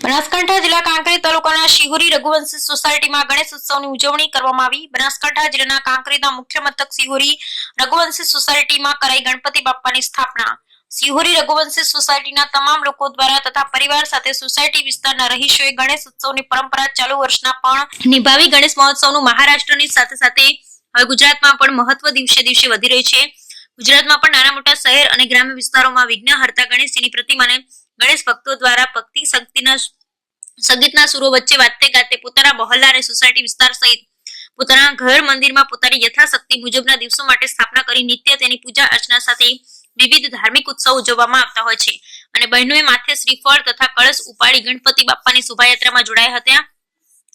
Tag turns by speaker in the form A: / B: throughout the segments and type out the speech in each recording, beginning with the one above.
A: બનાસકાંઠા જિલ્લા કાંકરી તાલુકાના શિહોરી રઘુવંશી સોસાયટીમાં ગણેશ ઉત્સવની ઉજવણી કરવામાં આવી. બનાસકાંઠા જિલ્લાના કાંકરીના મુખ્ય મથક શિહોરી રઘુવંશી સોસાયટીમાં કરાઈ ગણપતિ બાપ્પાની સ્થાપના. સિહોરી રઘુવંશી સોસાયટીના તમામ લોકો દ્વારા તથા પરિવાર સાથે સોસાયટી વિસ્તારના રહીશોએ ગણેશ ઉત્સવની પરંપરા ચાલુ વર્ષના પણ નિભાવી ગણેશ મહોત્સવનું મહારાષ્ટ્રની સાથે સાથે હવે ગુજરાતમાં પણ મહત્વ દિવસે દિવસે વધી રહ્યું છે. ગુજરાતમાં પણ નાના મોટા શહેર અને ગ્રામ્ય વિસ્તારોમાં વિઘ્નહર્તા ગણેશજીની પ્રતિમાને ગણેશ ભક્તો દ્વારા ભક્તિ શક્તિના સંગીતના સુરો વચ્ચે વાતે ગાતે પોતાના મહોલ્લા અને સોસાયટી વિસ્તાર સહિત પોતાના ઘર મંદિરમાં પોતાની યથાશક્તિ મુજબના દિવસો માટે સ્થાપના કરી નિત્ય તેની પૂજા અર્ચના સાથે વિવિધ ધાર્મિક ઉત્સવ ઉજવવામાં આવતા હોય છે. અને બહેનોએ માથે શ્રીફળ તથા કળશ ઉપાડી ગણપતિ બાપ્પાની શોભાયાત્રામાં જોડાયા હતા.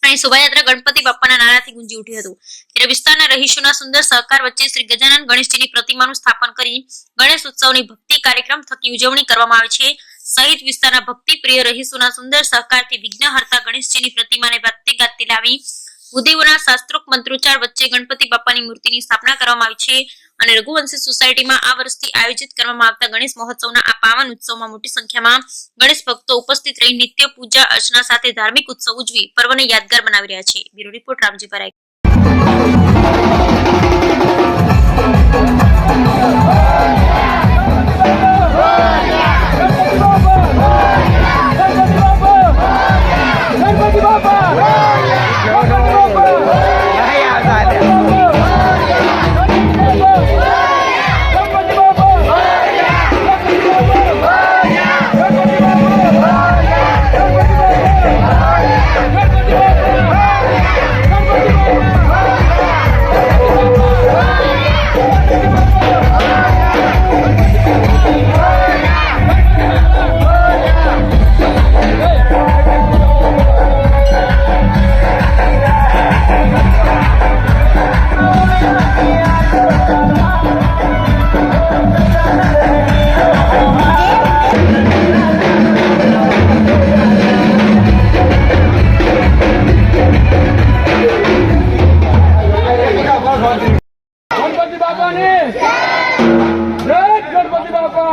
A: અને શોભાયાત્રા ગણપતિ બાપ્પાના નારાથી ગુંજી ઉઠી હતું. ત્યારે વિસ્તારના રહીશોના સુંદર સહકાર વચ્ચે શ્રી ગજાનન ગણેશજીની પ્રતિમાનું સ્થાપન કરી ગણેશ ઉત્સવની ભક્તિ કાર્યક્રમ થકી ઉજવણી કરવામાં આવે છે. સહિત વિસ્તારના ભક્તિ પ્રિય રહીશોના સુંદર સહકારથી વિઘ્નહર્તા ગણેશજીની પ્રતિમાને વાતે ગાતે લાવી ભૂદેવોના શાસ્ત્રોક્ત મંત્રોચ્ચાર વચ્ચે ગણપતિ બાપ્પાની મૂર્તિની સ્થાપના કરવામાં આવી છે અને રઘુવંશી સોસાયટીમાં આ વર્ષથી આયોજિત કરવામાં આવતા ગણેશ મહોત્સવના આ પાવન ઉત્સવમાં મોટી સંખ્યામાં ગણેશ ભક્તો ઉપસ્થિત રહી નિત્ય પૂજા અર્ચના સાથે ધાર્મિક ઉત્સવ ઉજવી પર્વને યાદગાર બનાવી રહ્યા છે. બ્યુરો રિપોર્ટ રામજી પરાય
B: బాబాని జై గణపతి బాబా